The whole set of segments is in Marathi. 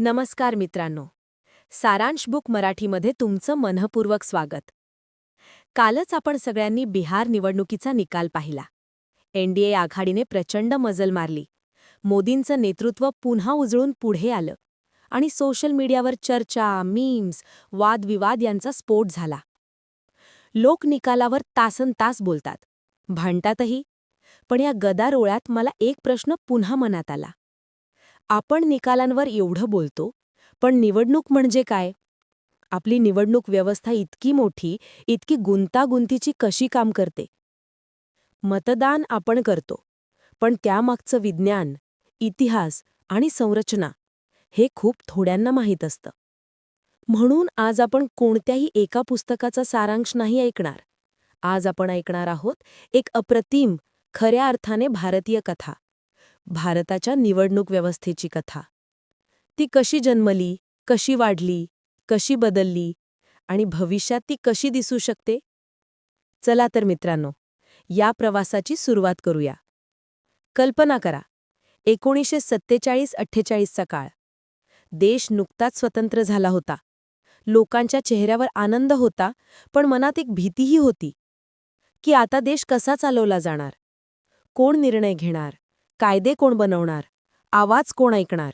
नमस्कार मित्रांनो. सारांश बुक मराठीमध्ये तुमचं मनःपूर्वक स्वागत. कालच आपण सगळ्यांनी बिहार निवडणुकीचा निकाल पाहिला. एनडीए आघाडीने प्रचंड मजल मारली. मोदींचं नेतृत्व पुन्हा उजळून पुढे आलं. आणि सोशल मीडियावर चर्चा मीम्स वादविवाद यांचा स्फोट झाला. लोक निकालावर तासन तास बोलतात. भांडतातही. पण या गदारोळ्यात मला एक प्रश्न पुन्हा मनात आला. आपण निकालांवर एवढं बोलतो पण निवडणूक म्हणजे काय? आपली निवडणूक व्यवस्था इतकी मोठी इतकी गुंतागुंतीची कशी काम करते? मतदान आपण करतो पण त्यामागचं विज्ञान इतिहास आणि संरचना हे खूप थोड्यांना माहीत असतं. म्हणून आज आपण कोणत्याही एका पुस्तकाचा सारांश नाही ऐकणार. आज आपण ऐकणार आहोत एक अप्रतिम खऱ्या अर्थाने भारतीय कथा. भारताच्या निवडणूक व्यवस्थेची कथा. ती कशी जन्मली कशी वाढली कशी बदलली आणि भविष्यात ती कशी दिसू शकते? चला तर मित्रांनो या प्रवासाची सुरुवात करूया. कल्पना करा एकोणीसशे सत्तेचाळीस अठ्ठेचाळीसचा काळ. देश नुकताच स्वतंत्र झाला होता. लोकांच्या चेहऱ्यावर आनंद होता पण मनात एक भीतीही होती. की आता देश कसा चालवला जाणार? कोण निर्णय घेणार? कायदे कोण बनवणार? आवाज कोण ऐकणार?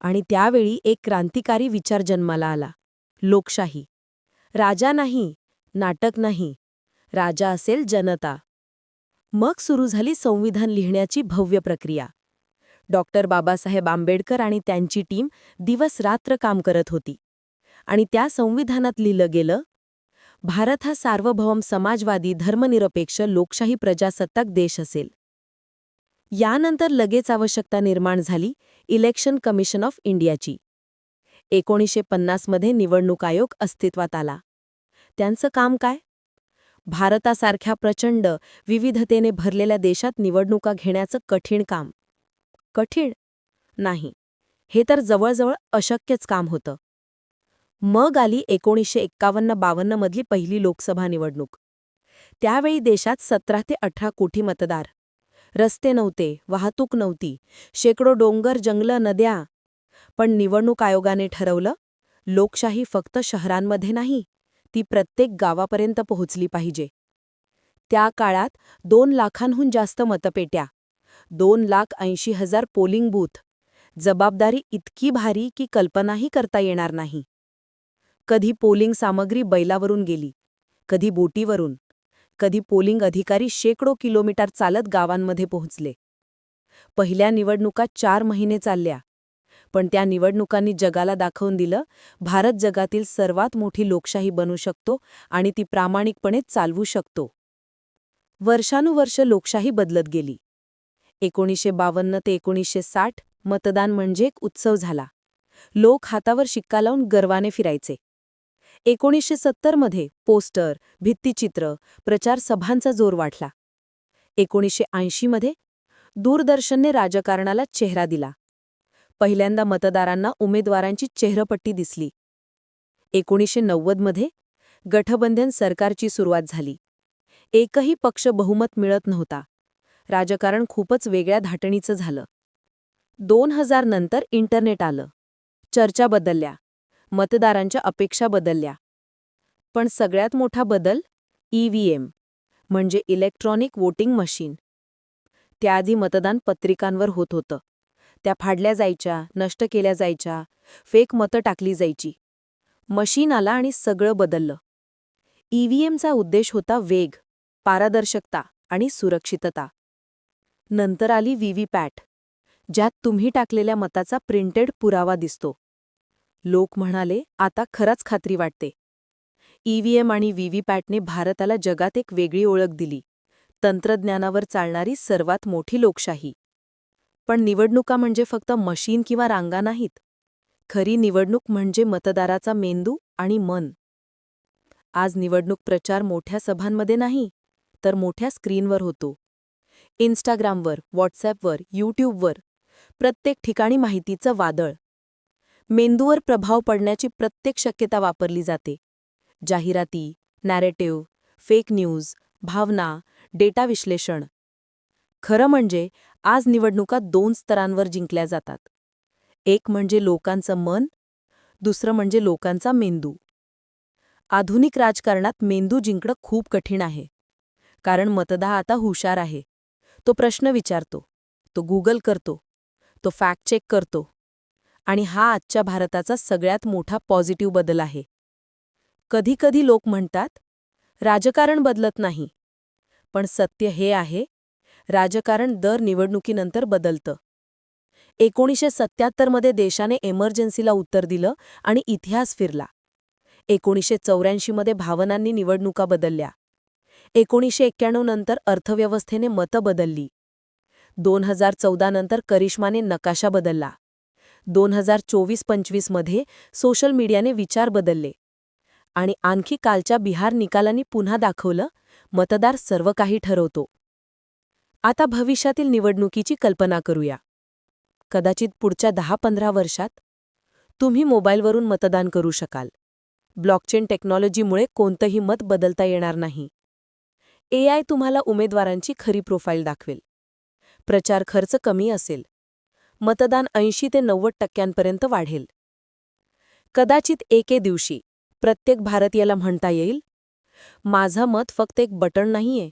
आणि त्यावेळी एक क्रांतिकारी विचार जन्माला आला. लोकशाही. राजा नाही नाटक नाही. राजा असेल जनता. मग सुरू झाली संविधान लिहिण्याची भव्य प्रक्रिया. डॉक्टर बाबासाहेब आंबेडकर आणि त्यांची टीम दिवस रात्र काम करत होती. आणि त्या संविधानात लिहिलं गेलं भारत हा सार्वभौम समाजवादी धर्मनिरपेक्ष लोकशाही प्रजासत्ताक देश असेल. यानंतर लगेच आवश्यकता निर्माण झाली इलेक्शन कमिशन ऑफ इंडियाची. एकोणीसशे पन्नासमध्ये निवडणूक आयोग अस्तित्वात आला. त्यांचं काम काय? भारतासारख्या प्रचंड विविधतेने भरलेल्या देशात निवडणुका घेण्याचं कठीण काम. कठीण? नाही. हे तर जवळजवळ अशक्यच काम होतं. मग आली एकोणीसशे एक्कावन्न बावन्नमधली पहिली लोकसभा निवडणूक. त्यावेळी देशात सतरा ते अठरा कोटी मतदार. रस्ते नव्हते वाहतूक नव्हती. शेकडो डोंगर जंगलं नद्या. पण निवडणूक आयोगाने ठरवलं लोकशाही फक्त शहरांमध्ये नाही ती प्रत्येक गावापर्यंत पोहोचली पाहिजे. त्या काळात दोन लाखांहून जास्त मतपेट्या दोन लाख ऐंशी हजार पोलिंग बूथ. जबाबदारी इतकी भारी की कल्पनाही करता येणार नाही. कधी पोलिंग सामग्री बैलावरून गेली कधी बोटीवरून. कधी पोलिंग अधिकारी शेकडो किलोमीटर चालत गावांमध्ये पोहोचले. पहिल्या निवडणुका चार महिने चालल्या. पण त्या निवडणुकांनी जगाला दाखवून दिलं भारत जगातील सर्वात मोठी लोकशाही बनू शकतो आणि ती प्रामाणिकपणे चालवू शकतो. वर्षानुवर्ष लोकशाही बदलत गेली. एकोणीसशे बावन्न ते एकोणीसशे साठ मतदान म्हणजे एक उत्सव झाला. लोक हातावर शिक्का लावून गर्वाने फिरायचे. एकोणीसशे सत्तरमध्ये पोस्टर भित्तीचित्र प्रचार सभांचा जोर वाढला. एकोणीसशे ऐंशीमध्ये दूरदर्शनने राजकारणाला चेहरा दिला. पहिल्यांदा मतदारांना उमेदवारांची चेहरपट्टी दिसली. एकोणीसशे नव्वदमध्ये गठबंधन सरकारची सुरुवात झाली. एकही पक्ष बहुमत मिळत नव्हता. राजकारण खूपच वेगळ्या धाटणीचं झालं. दोन हजार नंतर इंटरनेट आलं. चर्चा बदलल्या. मतदारांच्या अपेक्षा बदलल्या. पण सगळ्यात मोठा बदल ईव्हीएम म्हणजे इलेक्ट्रॉनिक वोटिंग मशीन. त्याआधी मतदान पत्रिकांवर होत होतं. त्या फाडल्या जायच्या नष्ट केल्या जायच्या फेक मतं टाकली जायची. मशीन आला आणि सगळं बदललं. ईव्हीएमचा उद्देश होता वेग पारदर्शकता आणि सुरक्षितता. नंतर आली व्हीव्हीपॅट ज्यात तुम्ही टाकलेल्या मताचा प्रिंटेड पुरावा दिसतो. लोक म्हणाले आता खरंच खात्री वाटते. ईव्हीएम आणि व्हीव्हीपॅटने भारताला जगात एक वेगळी ओळख दिली. तंत्रज्ञानावर चालणारी सर्वात मोठी लोकशाही. पण निवडणुका म्हणजे फक्त मशीन किंवा रांगा नाहीत. खरी निवडणूक म्हणजे मतदाराचा मेंदू आणि मन. आज निवडणूक प्रचार मोठ्या सभांमध्ये नाही तर मोठ्या स्क्रीनवर होतो. इन्स्टाग्रामवर व्हॉट्सॲपवर यूट्यूबवर प्रत्येक ठिकाणी माहितीचं वादळ. मेंदूवर प्रभाव पडण्याची प्रत्येक शक्यता वापरली जाते. जाहिराती नॅरेटिव्ह फेक न्यूज भावना डेटा विश्लेषण. खरं म्हणजे आज निवडणुका दोन स्तरांवर जिंकल्या जातात. एक म्हणजे लोकांचं मन दुसरं म्हणजे लोकांचा मेंदू. आधुनिक राजकारणात मेंदू जिंकणं खूप कठीण आहे. कारण मतदार आता हुशार आहे. तो प्रश्न विचारतो. तो गुगल करतो. तो फॅक्ट चेक करतो. आणि हा आजच्या भारताचा सगळ्यात मोठा पॉझिटिव्ह बदल आहे. कधीकधी लोक म्हणतात राजकारण बदलत नाही. पण सत्य हे आहे राजकारण दर निवडणुकीनंतर बदलतं. एकोणीसशे सत्याहत्तरमध्ये देशाने एमर्जन्सीला उत्तर दिलं आणि इतिहास फिरला. एकोणीसशे चौऱ्याऐंशीमध्ये भावनांनी निवडणुका बदलल्या. एकोणीसशे एक्क्याण्णव नंतर अर्थव्यवस्थेने मतं बदलली. दोन हजार चौदा नंतर करिश्माने नकाशा बदलला. दोन हजार चोवीस पंचवीसमध्ये सोशल मीडियाने विचार बदलले. आणि आणखी कालच्या बिहार निकालांनी पुन्हा दाखवलं मतदार सर्व काही ठरवतो. आता भविष्यातील निवडणुकीची कल्पना करूया. कदाचित पुढच्या दहा पंधरा वर्षात तुम्ही मोबाईलवरून मतदान करू शकाल. ब्लॉकचेन टेक्नॉलॉजीमुळे कोणतंही मत बदलता येणार नाही. एआय तुम्हाला उमेदवारांची खरी प्रोफाईल दाखवेल. प्रचार खर्च कमी असेल. मतदान ऐंशी ते नव्वद टक्क्यांपर्यंत वाढेल. कदाचित एके दिवशी प्रत्येक भारतीयाला म्हणता येईल माझं मत फक्त एक बटण नाहीये.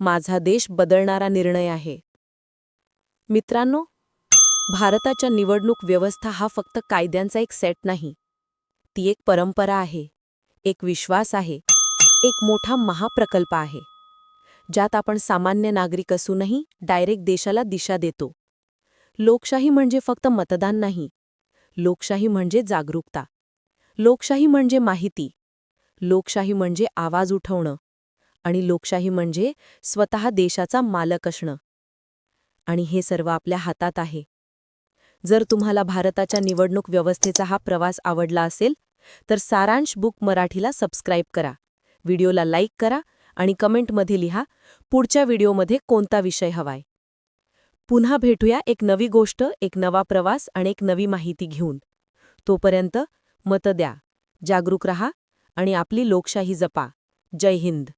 माझा देश बदलणारा निर्णय आहे. मित्रांनो भारताच्या निवडणूक व्यवस्था हा फक्त कायद्यांचा एक सेट नाही. ती एक परंपरा आहे एक विश्वास आहे एक मोठा महाप्रकल्प आहे ज्यात आपण सामान्य नागरिक असूनही डायरेक्ट देशाला दिशा देतो. लोकशाही म्हणजे फक्त मतदान नाही. लोकशाही म्हणजे जागरूकता. लोकशाही म्हणजे माहिती. लोकशाही म्हणजे आवाज उठवणं. आणि लोकशाही म्हणजे स्वतः देशाचा मालक असणं. आणि हे सर्व आपल्या हातात आहे. जर तुम्हाला भारताच्या निवडणूक व्यवस्थेचा हा प्रवास आवडला असेल तर सारांश बुक मराठीला सबस्क्राईब करा. व्हिडिओला लाईक करा आणि कमेंटमध्ये लिहा पुढच्या व्हिडिओमध्ये कोणता विषय हवाय. पुन्हा भेटूया एक नवी गोष्ट एक नवा प्रवास आणि एक नवी माहिती घेऊन. तोपर्यंत मत द्या जागरूक रहा आणि आपली लोकशाही जपा. जय हिंद.